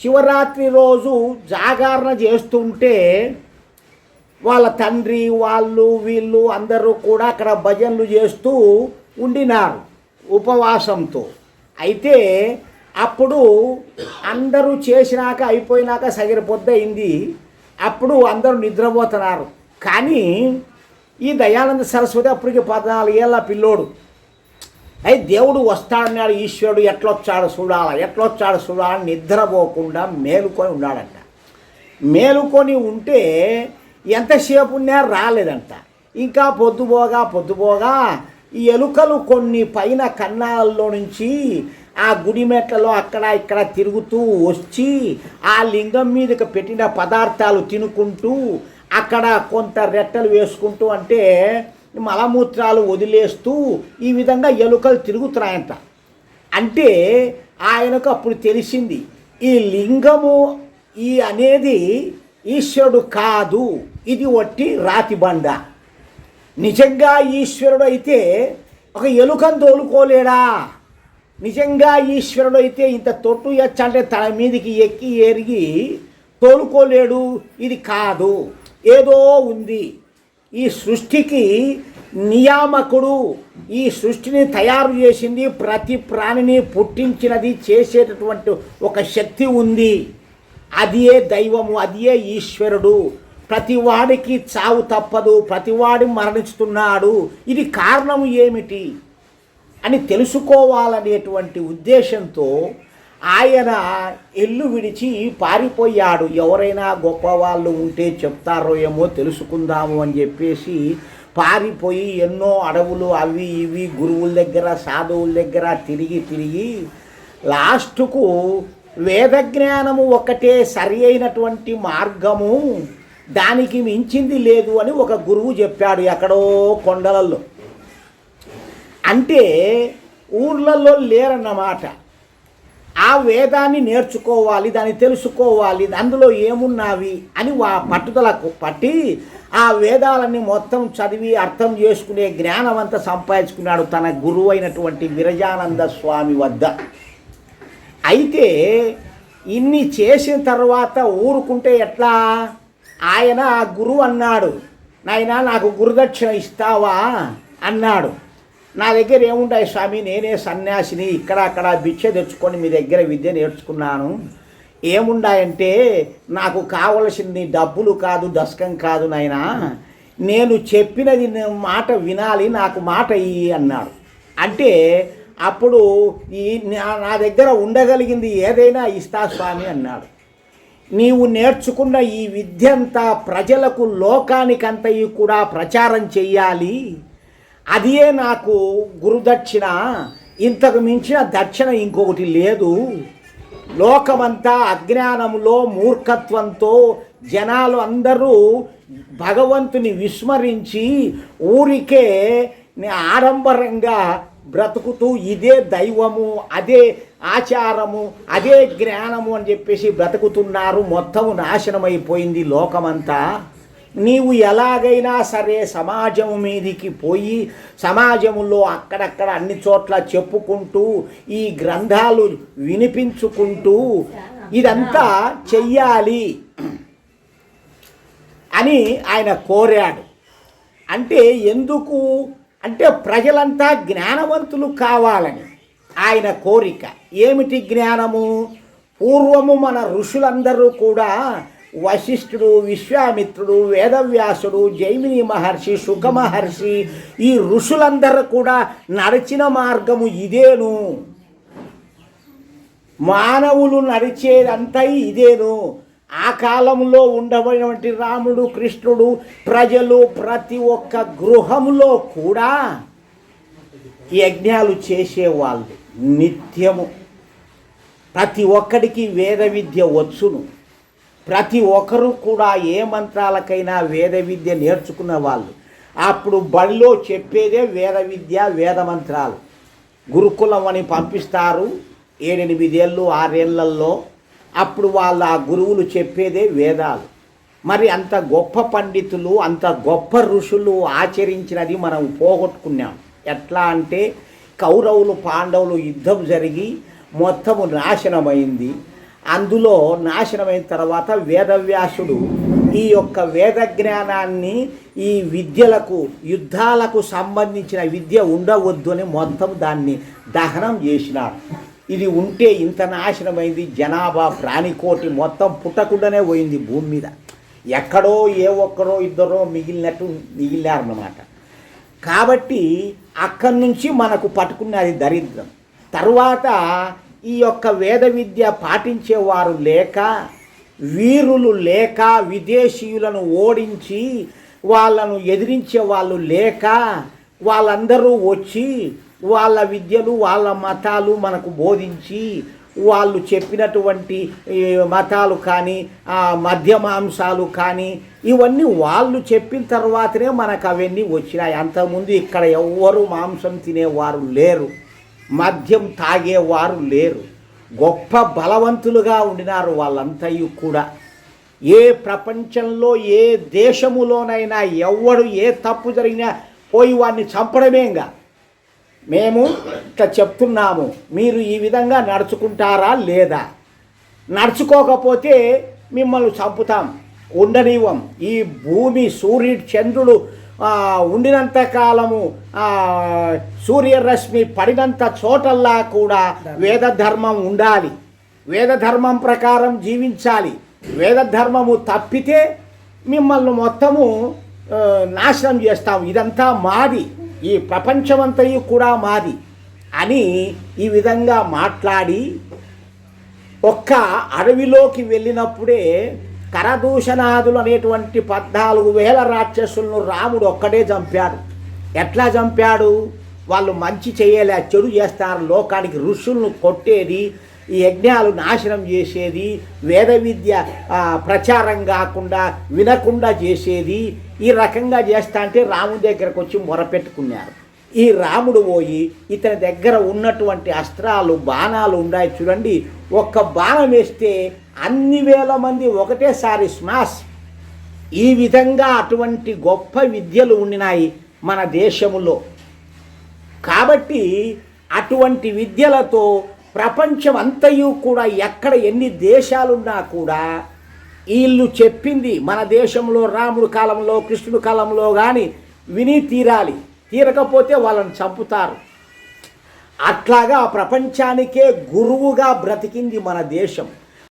శివరాత్రి రోజు జాగరణ చేస్తుంటే వాళ్ళ తండ్రి వాళ్ళు వీళ్ళు అందరూ కూడా అక్కడ భజనలు చేస్తూ ఉండినారు ఉపవాసంతో. అయితే అప్పుడు అందరూ చేసినాక అయిపోయినాక సగిరిపోద్దయింది అప్పుడు అందరూ నిద్రపోతున్నారు. కానీ ఈ దయానంద సరస్వతి అప్పటికి పద్నాలుగు ఏళ్ళ పిల్లోడు. అయితే దేవుడు వస్తాడన్నాడు ఈశ్వరుడు ఎట్లొచ్చాడు చూడాలా? ఎట్లొచ్చాడు చూడాలని నిద్రపోకుండా మేలుకొని ఉన్నాడంట. మేలుకొని ఉంటే ఎంతసేపు ఉన్నా రాలేదంట. ఇంకా పొద్దుపోగా పొద్దుపోగా ఈ ఎలుకలు కొన్ని పైన కన్నాల్లో నుంచి ఆ గుడిమెట్లలో అక్కడ ఇక్కడ తిరుగుతూ వచ్చి ఆ లింగం మీదకి పెట్టిన పదార్థాలు తినుకుంటూ అక్కడ కొంత రెట్టలు వేసుకుంటూ అంటే మలమూత్రాలు వదిలేస్తూ ఈ విధంగా ఎలుకలు తిరుగుతున్నాయంట. అంటే ఆయనకు అప్పుడు తెలిసింది ఈ లింగము ఈ అనేది ఈశ్వరుడు కాదు ఇది ఒట్టి రాతి బండ. నిజంగా ఈశ్వరుడు అయితే ఒక ఎలుకను తోలుకోలేడా? నిజంగా ఈశ్వరుడు అయితే ఇంత తొట్టు ఎచ్చంటే తన మీదికి ఎక్కి ఎరిగి తోలుకోలేడు ఇది కాదు. ఏదో ఉంది. ఈ సృష్టికి నియామకుడు ఈ సృష్టిని తయారు చేసింది ప్రతి ప్రాణిని పుట్టించినది చేసేటటువంటి ఒక శక్తి ఉంది. అదియే దైవము అదియే ఈశ్వరుడు. ప్రతివాడికి చావు తప్పదు ప్రతివాడి మరణిస్తున్నాడు. ఇది కారణం ఏమిటి? అని తెలుసుకోవాలనేటువంటి ఉద్దేశంతో ఆయన ఇల్లు విడిచి పారిపోయాడు. ఎవరైనా గొప్పవాళ్ళు ఉంటే చెప్తారో ఏమో తెలుసుకుందాము అని చెప్పేసి పారిపోయి ఎన్నో అడవులు అవి ఇవి గురువుల దగ్గర సాధువుల దగ్గర తిరిగి తిరిగి లాస్ట్కు వేదజ్ఞానము ఒకటే సరి అయినటువంటి మార్గము. దానికి మించింది లేదు అని ఒక గురువు చెప్పాడు ఎక్కడో కొండలలో అంటే ఊర్లలో లేరన్నమాట. ఆ వేదాన్ని నేర్చుకోవాలి దాన్ని తెలుసుకోవాలి అందులో ఏమున్నావి అని వా పట్టుదలకు పట్టి ఆ వేదాలన్నీ మొత్తం చదివి అర్థం చేసుకునే జ్ఞానం అంతా సంపాదించుకున్నాడు తన గురువు అయినటువంటి విరజానంద స్వామి వద్ద. అయితే ఇన్ని చేసిన తర్వాత ఊరుకుంటే ఎట్లా? ఆయన ఆ గురువు అన్నాడు నాయనా నాకు గురుదక్షిణ ఇస్తావా? అన్నాడు. నా దగ్గర ఏముంటాయి స్వామి? నేనే సన్యాసిని ఇక్కడ అక్కడ భిక్ష తెచ్చుకొని మీ దగ్గర విద్య నేర్చుకున్నాను. ఏముండాయంటే నాకు కావలసింది డబ్బులు కాదు దశకం కాదు నాయనా. నేను చెప్పినది మాట వినాలి నాకు మాట ఇయ్యి అన్నాడు. అంటే అప్పుడు ఈ నా- నా దగ్గర ఉండగలిగింది ఏదైనా ఇస్తా స్వామి అన్నాడు. నీవు నేర్చుకున్న ఈ విద్యంతా ప్రజలకు లోకానికంతయు కూడా ప్రచారం చెయ్యాలి. అదే నాకు గురుదక్షిణ ఇంతకు మించిన దక్షిణ ఇంకొకటి లేదు. లోకమంతా అజ్ఞానంలో మూర్ఖత్వంతో జనాలు అందరూ భగవంతుని విస్మరించి ఊరికే ఆడంబరంగా బ్రతుకుతూ ఇదే దైవము అదే ఆచారము అదే జ్ఞానము అని చెప్పేసి బ్రతుకుతున్నారు. మొత్తం నాశనమైపోయింది లోకమంతా. నీవు ఎలాగైనా సరే సమాజం మీదికి పోయి సమాజంలో అక్కడక్కడ అన్ని చోట్ల చెప్పుకుంటూ ఈ గ్రంథాలు వినిపించుకుంటూ ఇదంతా చెయ్యాలి అని ఆయన కోరాడు. అంటే ఎందుకు? అంటే ప్రజలంతా జ్ఞానవంతులు కావాలని ఆయన కోరిక. ఏమిటి జ్ఞానము? పూర్వము మన ఋషులందరూ కూడా వశిష్ఠుడు విశ్వామిత్రుడు వేదవ్యాసుడు జైమిని మహర్షి సుఖ మహర్షి ఈ ఋషులందరూ కూడా నడిచిన మార్గము ఇదేను. మానవులు నడిచేదంతా ఇదేను. ఆ కాలంలో ఉండబడినటువంటి రాముడు కృష్ణుడు ప్రజలు ప్రతి ఒక్క గృహంలో కూడా యజ్ఞాలు చేసేవాళ్ళు. నిత్యము. ప్రతి ఒక్కడికి వేద విద్య వచ్చును. ప్రతి ఒక్కరు కూడా ఏ మంత్రాలకైనా వేద విద్య నేర్చుకున్న వాళ్ళు. అప్పుడు బడిలో చెప్పేదే వేద విద్య వేద మంత్రాలు. గురుకులం అని పంపిస్తారు ఏడెనిమిదేళ్ళు ఆరేళ్ళలో. అప్పుడు వాళ్ళ ఆ గురువులు చెప్పేదే వేదాలు. మరి అంత గొప్ప పండితులు అంత గొప్ప ఋషులు ఆచరించినది మనం పోగొట్టుకున్నాం. ఎట్లా అంటే కౌరవులు పాండవులు యుద్ధం జరిగి మొత్తము నాశనమైంది. అందులో నాశనమైన తర్వాత వేదవ్యాసుడు ఈ యొక్క వేద జ్ఞానాన్ని ఈ విద్యలకు యుద్ధాలకు సంబంధించిన విద్య ఉండవద్దు అని మొత్తం దాన్ని దహనం చేసినారు. ఇది ఉంటే ఇంత నాశనమైంది జనాభా ప్రాణికోటి మొత్తం పుట్టకుండానే పోయింది భూమి మీద. ఎక్కడో ఏ ఒక్కరో ఇద్దరో మిగిలినట్టు మిగిలినారన్నమాట. కాబట్టి అక్కడి నుంచి మనకు పట్టుకున్నది దరిద్రం. తర్వాత ఈ యొక్క వేద విద్య పాటించేవారు లేక వీరులు లేక విదేశీయులను ఓడించి వాళ్ళను ఎదిరించే వాళ్ళు లేక వాళ్ళందరూ వచ్చి వాళ్ళ విద్యలు వాళ్ళ మతాలు మనకు బోధించి వాళ్ళు చెప్పినటువంటి మతాలు కానీ మధ్యమాంసాలు మాంసాలు కానీ ఇవన్నీ వాళ్ళు చెప్పిన తర్వాతనే మనకు అవన్నీ వచ్చినాయి. అంతకుముందు ఇక్కడ ఎవ్వరు మాంసం తినేవారు లేరు. మద్యం తాగేవారు లేరు. గొప్ప బలవంతులుగా ఉండినారు వాళ్ళంతయు కూడా. ఏ ప్రపంచంలో ఏ దేశములోనైనా ఎవడు ఏ తప్పు జరిగినా పోయి వాడిని చంపడమేగా మేము ఇట్లా చెప్తున్నాము మీరు ఈ విధంగా నడుచుకుంటారా లేదా? నడుచుకోకపోతే మిమ్మల్ని చంపుతాం ఉండనివ్వం. ఈ భూమి సూర్యుడు చంద్రుడు ఉండినంత కాలము సూర్యరశ్మి పడినంత చోటల్లా కూడా వేద ధర్మం ఉండాలి. వేద ధర్మం ప్రకారం జీవించాలి. వేద ధర్మము తప్పితే మిమ్మల్ని మొత్తము నాశనం చేస్తాం ఇదంతా మాది. ఈ ప్రపంచమంతయు కూడా మాది అని ఈ విధంగా మాట్లాడి ఒక్క అడవిలోకి వెళ్ళినప్పుడే కరదూషణాదులు అనేటువంటి పద్నాలుగు వేల రాక్షసులను రాముడు ఒక్కడే చంపాడు. ఎట్లా చంపాడు? వాళ్ళు మంచి చేయలే చెడు చేస్తారు. లోకానికి ఋషులను కొట్టేది ఈ యజ్ఞాలు నాశనం చేసేది వేద విద్య ప్రచారం కాకుండా వినకుండా చేసేది ఈ రకంగా చేస్తా అంటే రాముడి దగ్గరకు వచ్చి మొరపెట్టుకున్నారు ఈ రాముడు పోయి ఇతని దగ్గర ఉన్నటువంటి అస్త్రాలు బాణాలు ఉన్నాయి చూడండి. ఒక్క బాణం వేస్తే అన్ని వేల మంది ఒకటేసారి స్మాష్ ఈ విధంగా అటువంటి గొప్ప విద్యలు ఉండినాయి మన దేశములో. కాబట్టి అటువంటి విద్యలతో ప్రపంచం అంతయు కూడా ఎక్కడ ఎన్ని దేశాలున్నా కూడా వీళ్ళు చెప్పింది మన దేశంలో రాముడు కాలంలో కృష్ణుడు కాలంలో కానీ విని తీరాలి. తీరకపోతే వాళ్ళని చంపుతారు. అట్లాగా ప్రపంచానికే గురువుగా బ్రతికింది మన దేశం.